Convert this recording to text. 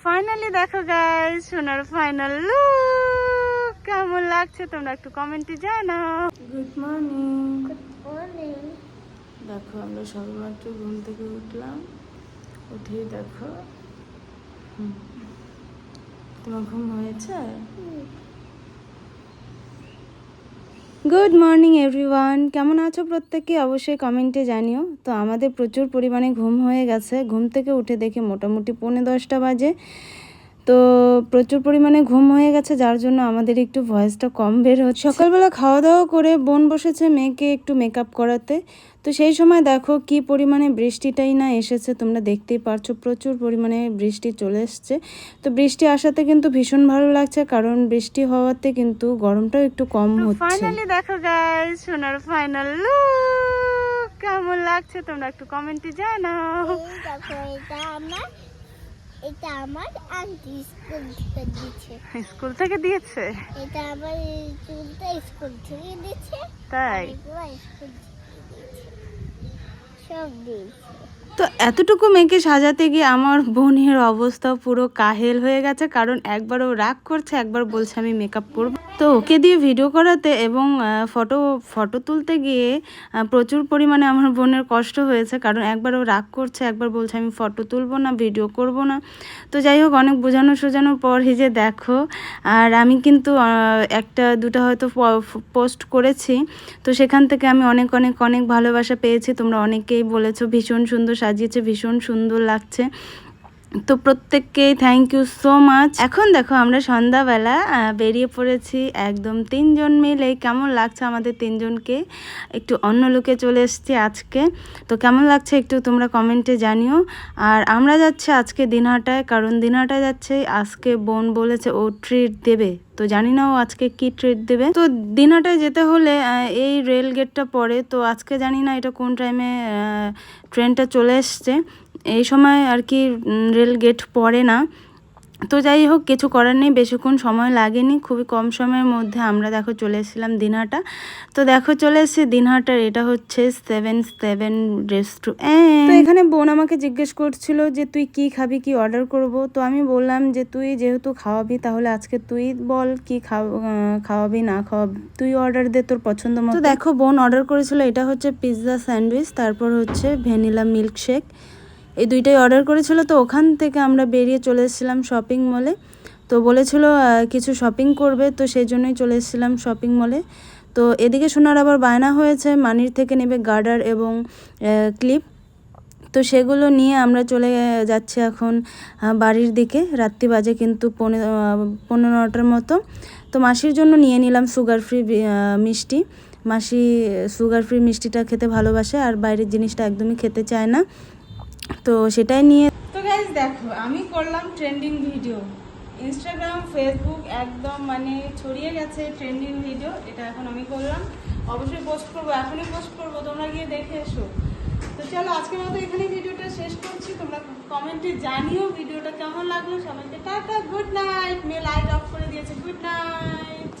Finally দেখো guys সোনার final look কেমন লাগছে তোমরা একটু কমেন্টে জানাও। গুড মর্নিং দেখো আমরা সবেমাত্র ঘুম থেকে উঠলাম। উঠেই দেখো। তোমার ঘুম হয়েছে? গুড মর্নিং এভরিওয়ান কেমন আছো প্রত্যেকে? অবশ্যই কমেন্টে জানিও। তো আমাদের প্রচুর পরিমাণে ঘুম হয়ে গেছে। ঘুম থেকে উঠে দেখি মোটামুটি পৌনে দশটা বাজে। তো প্রচুর পরিমাণে ঘুম হয়ে গেছে যার জন্য আমাদের একটু ভয়েসটা কম বের হচ্ছে। সকালবেলা খাওয়া দাওয়া করে বোন বসেছে মেয়েকে একটু মেকআপ করাতে। তো সেই সময় দেখো কি পরিমাণে বৃষ্টিটাই না এসেছে তোমরা দেখতেই পারছ প্রচুর পরিমাণে বৃষ্টি চলে এসছে। তো বৃষ্টি আসাতে কিন্তু ভীষণ ভালো লাগছে কারণ বৃষ্টি হওয়াতে কিন্তু গরমটাও একটু কম হচ্ছে। ফাইনালি দেখো গাইস সোনার ফাইনাল লুক কেমন লাগছে তোমরা একটু কমেন্টে জানাও। দেখো এটা আমার এটা আমার আন্টি স্কুল থেকে দিয়েছে। স্কুল থেকে দিয়েছে? এটা আমার চুলটা স্কুল থেকে দিয়েছে। তাই? স্কুল থেকে দিয়েছে। সব দিয়েছে। তো এতটুকু মেয়েকে সাজাতে গিয়ে আমার বোনের অবস্থা পুরো কাহেল হয়ে গেছে, কারণ একবার ও রাগ করছে, একবার বলছে আমি মেকআপ করব। তো ওকে দিয়ে ভিডিও করাতে এবং ফটো ফটো তুলতে গিয়ে প্রচুর পরিমাণে আমার বোনের কষ্ট হয়েছে, কারণ একবার ও রাগ করছে, একবার বলছে আমি ফটো তুলবো না ভিডিও করব না। তো যাই হোক, অনেক বোঝানো সোজানোর পর এই যে দেখো, আর আমি কিন্তু একটা, দুটো হয়তো পোস্ট করেছি। তো সেখান থেকে আমি অনেক অনেক অনেক ভালোবাসা পেয়েছি, তোমরা অনেকেই বলেছ ভীষণ সুন্দর সাজিয়েছে, ভীষণ সুন্দর লাগছে। তো প্রত্যেককেই থ্যাংক ইউ সো মাচ এখন দেখো আমরা সন্ধ্যাবেলা বেরিয়ে পড়েছি একদম তিনজন মিলে। কেমন লাগছে আমাদের তিনজনকে? একটু অন্য লোকে চলে এসেছি আজকে। তো কেমন লাগছে একটু তোমরা কমেন্টে জানিও। আর আমরা যাচ্ছি আজকে দিনহাটায়, কারণ দিনহাটায় যাচ্ছে, আজকে বোন বলেছে ও ট্রিট দেবে। তো জানি না ও আজকে কি ট্রিট দেবে। তো দিনাটায় যেতে হলে এই রেল গেটটা পড়ে। তো আজকে জানি না এটা কোন টাইমে ট্রেনটা চলে এসছে। এই সময় আর কি রেল গেট পড়ে না। তো যাই হোক কিছু করার নেই বেশিক্ষণ সময় লাগেনি খুবই কম সময়ের মধ্যে আমরা দেখো চলে এসেছিলাম দিনহাটা। তো দেখো চলে এসেছি দিনহাটার এটা হচ্ছে সেভেন সেভেন রেস্টুরেন্ট তো এখানে বোন আমাকে জিজ্ঞেস করছিল যে তুই কি খাবি কি অর্ডার করব? তো আমি বললাম যে তুই যেহেতু খাওয়াবি তাহলে আজকে তুই বল কি খাও খাওয়াবি না খাওয়াবি। তুই অর্ডার দে তোর পছন্দ মতো। দেখো বোন অর্ডার করেছিল এটা হচ্ছে পিৎজা স্যান্ডউইচ তারপর হচ্ছে ভ্যানিলা মিল্কশেক এই দুইটাই অর্ডার করেছিল তো ওখান থেকে আমরা বেরিয়ে চলে এসেছিলাম শপিং মলে তো বলেছিল কিছু শপিং করবে, তো সেই জন্যই চলে এসেছিলাম শপিং মলে তো এদিকে শোনার আবার বায়না হয়েছে, মানির থেকে নেবে গার্ডার এবং ক্লিপ। তো সেগুলো নিয়ে আমরা চলে যাচ্ছি এখন বাড়ির দিকে। রাত্রি বাজে কিন্তু পনেরো পনেরো নটার মতো। তো মাসির জন্য নিয়ে নিলাম সুগার ফ্রি মিষ্টি। মাসি সুগার ফ্রি মিষ্টিটা খেতে ভালোবাসে, আর বাইরের জিনিসটা একদমই খেতে চায় না। তো সেটাই নিয়ে তো গাইজ দেখো, আমি করলাম ট্রেন্ডিং ভিডিও ইনস্টাগ্রাম ফেসবুক একদম মানে ছড়িয়ে গেছে ট্রেন্ডিং ভিডিও এটা এখন আমি করলাম। অবশ্যই পোস্ট করব, এখনই পোস্ট করব, তোমরা গিয়ে দেখে এসো। তো চলো, আজকের মতো এখানেই ভিডিওটা শেষ করছি। তোমরা কমেন্টে জানিও ভিডিওটা কেমন লাগল। সবাইকে টাটা গুড নাইট মেয়ে লাইট অফ করে দিয়েছে গুড নাইট